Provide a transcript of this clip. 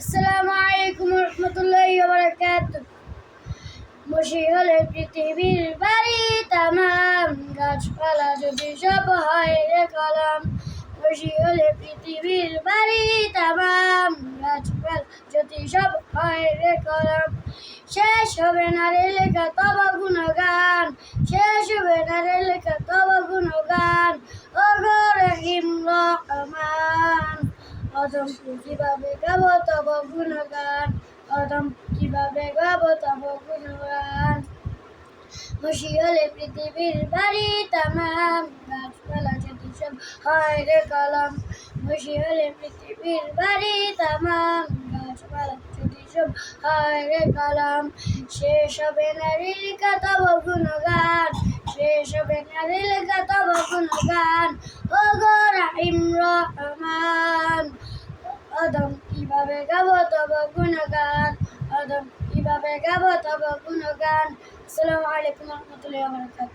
আসসালামু আলাইকুম রহমতুল্লাহি বারাকাত বসে হলে পৃথিবীর বাড়ি, তামাম গাছপালা যদি সব হয় রে কলম। বসে হলে পৃথিবীর বাড়ি, তামাম গাছপালা যদি সব হয় রে কলম। শেষ হবে না রে লেখা, তব গুণগান। শেষ হবে না রে লেখা, তব গুণগান। ও গো রহিম অদম কীভাবে গাবো তব গুণগান? অদম কীভাবে গাবো তব গুণগান? খুশি হলে পৃথিবীর বাড়ি তামাম, গাছপালা যদি সব হয় রে কলম। খুশি হলে পৃথিবীর বাড়ি তামাম, গাছপালা যদি সব হয় রে কলম। শেষ হবে না রিলিকা তব গুণগান, শেষ হবে না রিলিকা তব গুণগান। ও গো রাহিম রহমান। অদম কীভাবে গাবো তব গুণগান? অদম কীভাবে গাবো তব গুণগান? আসসালামু আলাইকুম রহমতুল্লাহ